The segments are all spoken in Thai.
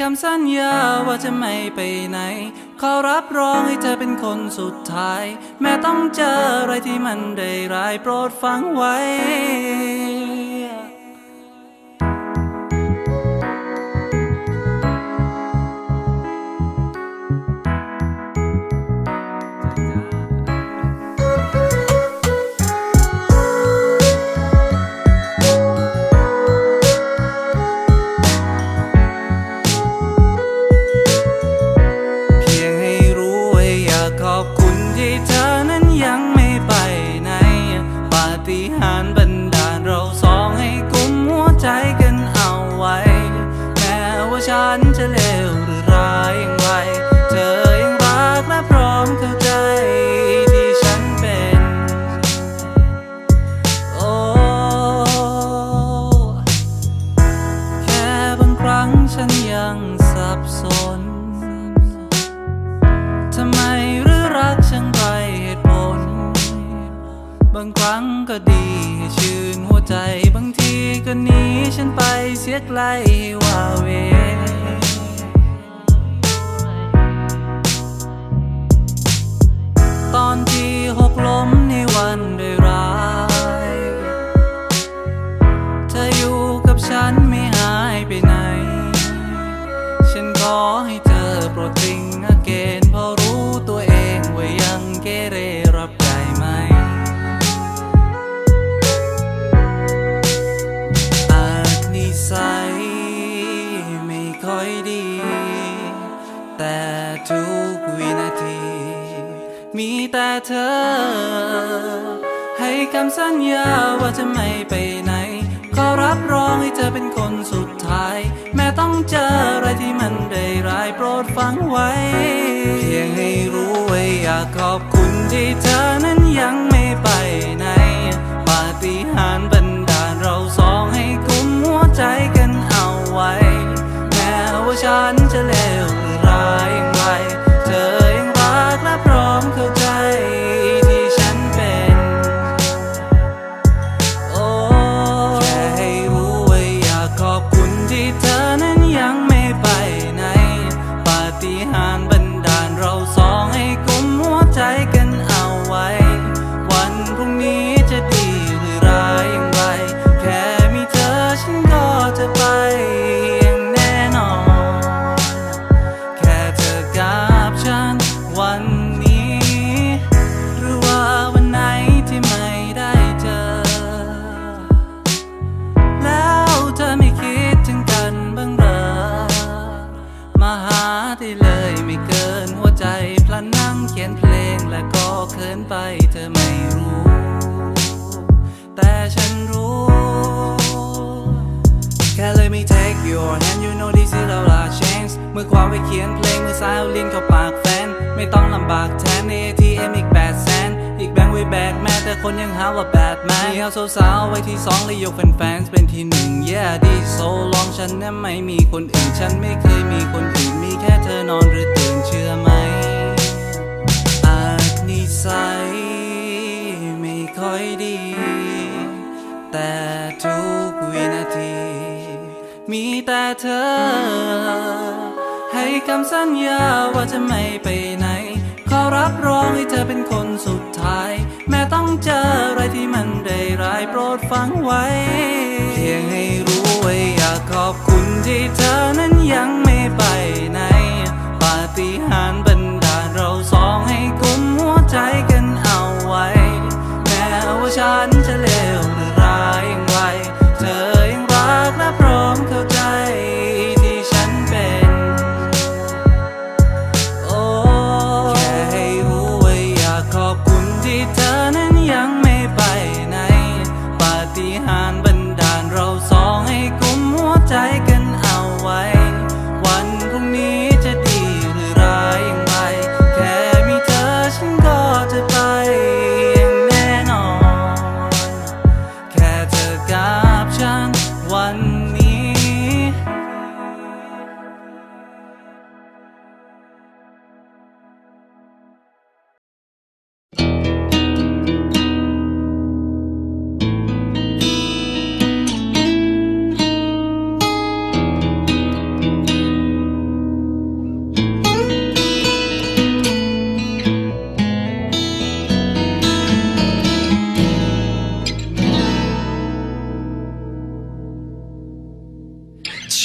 คำสัญญาว่าจะไม่ไปไหน ขอรับรองให้เธอเป็นคนสุดท้าย แม้ต้องเจออะไรที่มันได้ร้ายโปรดฟังไว้ ฏิหาริย์บัน ก็หนีฉันไปเสียไกลว่าเว ตอนที่หกล้มในวันด้ร้ายเธออยู่กับฉันไม่หายไปไหน ฉันขอ สัยไม่ค่อยดี แต่ทุกวินาที มีแต่เธอ ให้คำสัญญาว่าจะไม่ไปไหน ขอรับรองให้เธอเป็นคนสุดท้าย แม้ต้องเจออะไรที่มันได้ร้ายโปรดฟังไว้ เพียงให้รู้ไว้อยากขอบคุณที่เธอนั้นยังาหาได้เลยไม่เกินหัวใจพลันนั่งเขียนเพลงและก็เขินไปเธอไม่รู้ แต่ฉันรู้ แค่เลยไม่ take your hand you know this is our last chance มือขวาไว้เขียนเพลงมือซ้ายเอาลิ้นเข้าปากแฟน ไม่ต้องลำบากแทนใคนยังหาว่าแบดแมนมีเอาสาวๆไว้ที่สองเลยยกเป็นแฟนเป็นที่หนึ่ง yeah this so long ฉันนั้นไม่มีคนอื่น ฉันไม่เคยมีคนอื่น มีแค่เธอนอนหรือตื่นเชื่อไหม อาจนิสัยไม่ค่อยดี แต่ทุกวินาที มีแต่เธอ ให้คำสัญญาว่าจะไม่ไปไหน ขอรับรองให้เธอเป็นคนสุด เจออะไรที่มันได้ร้ายโปรดฟังไว้ เพียงให้รู้ไว้อยากขอบคุณที่เธอนั้นยังไม่ไปไหน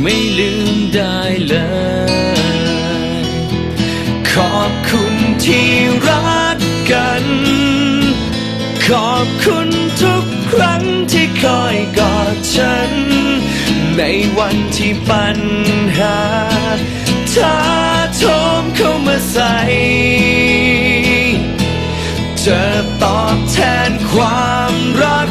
ไม่ลืมได้เลย ขอบคุณที่รักกัน ขอบคุณทุกครั้งที่คอยกอดฉัน ในวันที่ปัญหาท้าโถมเข้ามาใส่จะตอบแทนความรัก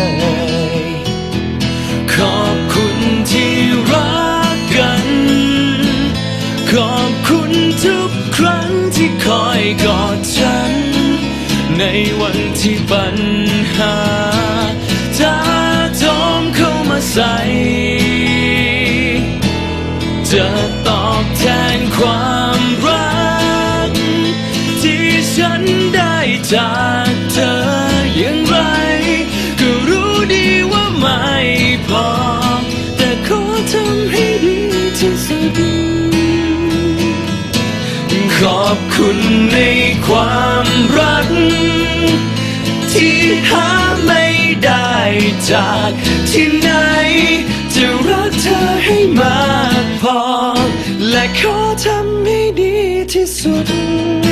พอแต่ขอทำให้ดีที่สุด ขอบคุณในความรัก ที่หาไม่ได้จากที่ไหน จะรักเธอให้มากพอ และขอทำให้ดีที่สุด